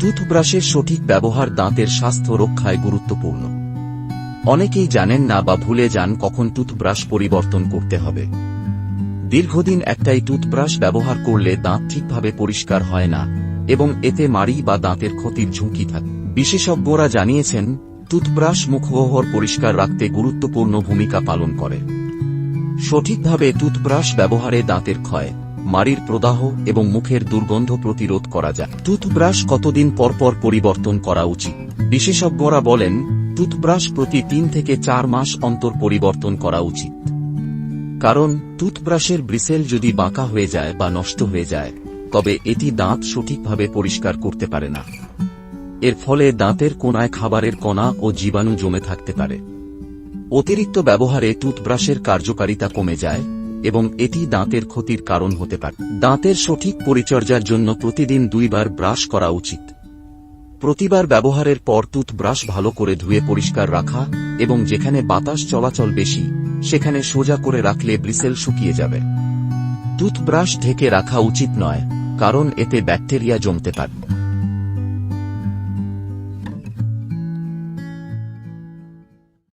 টুথব্রাশের সঠিক ব্যবহার দাঁতের স্বাস্থ্য রক্ষায় গুরুত্বপূর্ণ। অনেকেই জানেন না বা ভুলে যান কখন টুথব্রাশ পরিবর্তন করতে হবে। দীর্ঘদিন একটাই টুথব্রাশ ব্যবহার করলে দাঁত ঠিকভাবে পরিষ্কার হয় না, এবং এতে মাড়ি বা দাঁতের ক্ষতির ঝুঁকি থাকে। বিশেষজ্ঞরা জানিয়েছেন, টুথব্রাশ মুখগহ্বর পরিষ্কার রাখতে গুরুত্বপূর্ণ ভূমিকা পালন করে। সঠিকভাবে টুথব্রাশ ব্যবহারে দাঁতের ক্ষয়। মাড়ির প্রদাহ এবং মুখের দুর্গন্ধ প্রতিরোধ করা যায়। টুথব্রাশ কতদিন পর পর পরিবর্তন করা উচিত? বিশেষজ্ঞরা বলেন, টুথব্রাশ প্রতি তিন থেকে চার মাস অন্তর পরিবর্তন করা উচিত। কারণ, টুথব্রাশের ব্রিসেল যদি বাঁকা হয়ে যায় বা নষ্ট হয়ে যায়, তবে এটি দাঁত সঠিকভাবে পরিষ্কার করতে পারে না। এর ফলে দাঁতের কোনায় খাবারের কণা ও জীবাণু জমে থাকতে পারে। অতিরিক্ত ব্যবহারে টুথব্রাশের কার্যকারিতা কমে যায়। এবং এটি দাঁতের ক্ষতির কারণ হতে পারে। দাঁতের সঠিক পরিচর্যার জন্য প্রতিদিন দুইবার ব্রাশ করা উচিত। প্রতিবার ব্যবহারের পর টুথব্রাশ ভালো করে ধুয়ে পরিষ্কার রাখা এবং যেখানে বাতাস চলাচল বেশি, সেখানে সোজা করে রাখলে ব্রিসেল শুকিয়ে যাবে। টুথব্রাশ ঢেকে রাখা উচিত নয়, কারণ এতে ব্যাকটেরিয়া জমতে পারে।